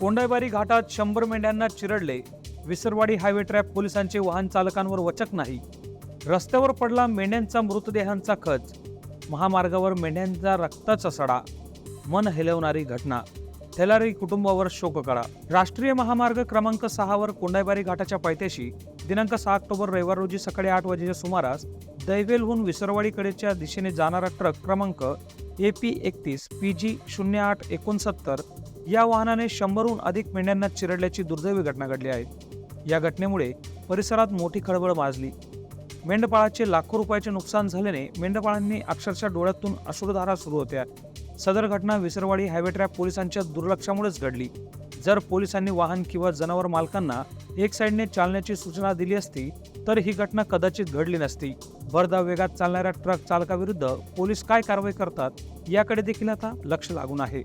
कोंडाईबारी घाटात शंभर मेंढ्यांना चिरडले. विसरवाडी हायवे ट्रॅप पोलिसांचे वाहन चालकांवर वचक नाही. रस्त्यावर पडला मेंढ्यांचा मृतदेहांचा खच. महामार्गावर मेंढ्यांचा रक्ताचा सडा. मन हेलवणारी घटना. थेलारी कुटुंबावर शोक करा राष्ट्रीय महामार्ग क्रमांक सहावर कोंडाईबारी घाटाच्या पायथ्याशी दिनांक सहा ऑक्टोबर रविवार रोजी सकाळी आठ वाजेच्या सुमारास दैवेलहून विसरवाडीकडेच्या दिशेने जाणारा ट्रक क्रमांक ए पी एकतीस पी जी शून्य आठ एकोणसत्तर या वाहनाने शंभरहून अधिक मेंढ्यांना चिरडल्याची दुर्दैवी घटना घडली आहे. या घटनेमुळे परिसरात मोठी खळबळ माजली. मेंढपाळाचे लाखो रुपयाचे नुकसान झाल्याने मेंढपाळांनी अक्षरशः डोळ्यातून अश्रुधारा सुरू होत्या. सदर घटना विसरवाडी हायवे ट्रॅप पोलिसांच्या दुर्लक्षामुळेच घडली. जर पोलिसांनी वाहन किंवा जनावर मालकांना एक साईडने चालण्याची सूचना दिली असती तर ही घटना कदाचित घडली नसती. भरधाव वेगात चालणाऱ्या ट्रक चालकाविरुद्ध पोलीस काय कारवाई करतात याकडे देखील आता लक्ष लागून आहे.